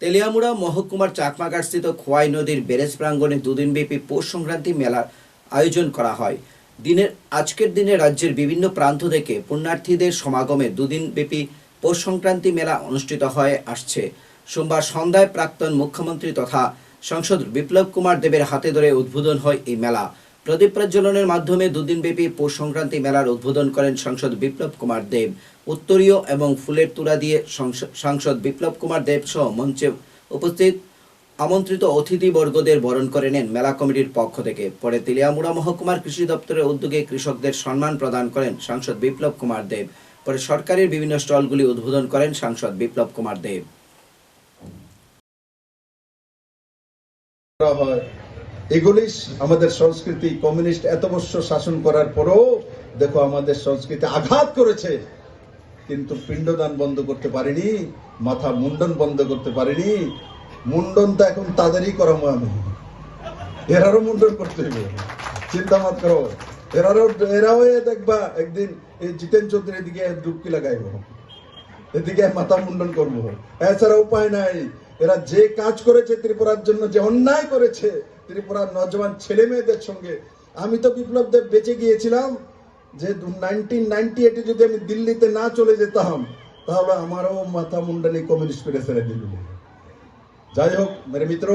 তেলিয়ামুড়া মহকুমার চাকমাঘাটস্থিত খোয়াই নদীর ব্যারেজ প্রাঙ্গণে দুদিনব্যাপী পৌষ সংক্রান্তি মেলার আয়োজন করা হয়। দিনের, আজকের দিনে রাজ্যের বিভিন্ন প্রান্ত থেকে পুণ্যার্থীদের সমাগমে দুদিনব্যাপী পৌষ সংক্রান্তি মেলা অনুষ্ঠিত হয়ে আসছে। সোমবার সন্ধ্যায় প্রাক্তন মুখ্যমন্ত্রী তথা সংসদ বিপ্লব কুমার দেবের হাতে ধরে উদ্বোধন হয় এই মেলা। প্রদীপ প্রজ্বলনের মাধ্যমে দুদিনব্যাপী পৌষ সংক্রান্তি মেলার উদ্বোধন করেন সাংসদ বিপ্লব কুমার দেব। উত্তরীয় এবং ফুলের তুলা দিয়ে সংস- সাংসদ বিপ্লব কুমার দেব সহ মঞ্চে উপস্থিত আমন্ত্রিত অতিথিবর্গদের বরণ করে নেন মেলা কমিটির পক্ষ থেকে। পরে তেলিয়ামুড়া মহকুমার কৃষি দপ্তরের উদ্যোগে কৃষকদের সম্মান প্রদান করেন সাংসদ বিপ্লব কুমার দেব। পরে সরকারের বিভিন্ন স্টলগুলি উদ্বোধন করেন সাংসদ বিপ্লব কুমার দেব। এগুলি আমাদের সংস্কৃতি কমিউনিস্ট এত বছর শাসন করার পরেও, দেখো আমাদের সংস্কৃতি আঘাত করেছে, কিন্তু পিণ্ডদান বন্ধ করতে পারিনি, মাথা মুন্ডন বন্ধ করতে পারিনি, মুন্ডন তো এখন তাদেরই করাবো আমি এরারও মুন্ডন করতে হবে। চিন্তা মাত করো, এরারও, এরাও দেখবা, একদিন এই জিতেন চৌধুরীর দিকে ডুবকি লাগাইব। এদিকে মাথা মুন্ডন করব। এছাড়া উপায় নাই, এরা যে কাজ করেছে ত্রিপুরার জন্য, যে অন্যায় করেছে ত্রিপুরার নজওয়ান ছেলে মেয়েদের সঙ্গে। আমি তো বিপ্লব দেব বেঁচে গিয়েছিলাম, যে নাইনটিন নাইনটি এইটে যদি আমি দিল্লিতে না চলে যেতাম, তাহলে আমারও মাথা মুন্ডানি কমিউনিস্ট করে ছেড়ে দিল যাই হোক, মেরে মিত্র,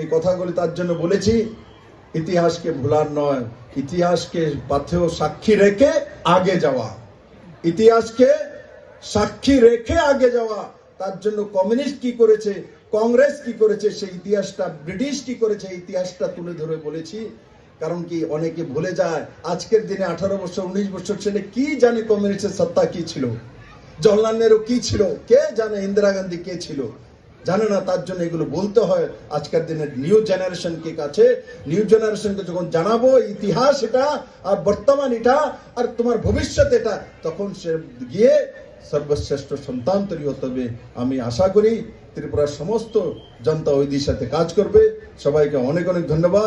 এই কথাগুলি তার জন্য বলেছি, ইতিহাসকে ভুলার নয়, ইতিহাসকে পাথেও সাক্ষী রেখে আগে যাওয়া। ইতিহাসকে সাক্ষী রেখে আগে যাওয়া। তার জন্য কমিউনিস্ট কি করেছে, কংগ্রেস কি করেছে, সেই ইতিহাসটা, ব্রিটিশ কি করেছে ইতিহাসটা তুলে ধরে বলেছি। কারণ কি অনেকে ভুলে যায়, আজকের দিনে আঠারো বছর, উনিশ বছর ছেলে কি জানে কমিউনিস্টের সত্তা কি ছিল? জওহরলাল নেহরু কি ছিল? কে জানে ইন্দিরা গান্ধী কে ছিল? জানে না, তার জন্য এগুলো বলতে হয়। আজকের দিনের নিউ জেনারেশনকে কাছে? নিউ জেনারেশনকে যখন জানাব, ইতিহাস এটা, আর বর্তমান এটা, আর তোমার ভবিষ্যৎ এটা, তখন সে গিয়ে সর্বশ্রেষ্ঠ সন্তান তৈরি হতে হবে। আমি আশা করি ত্রিপুরার সমস্ত জনতা ওই দিশাতে কাজ করবে। সবাইকে অনেক অনেক ধন্যবাদ।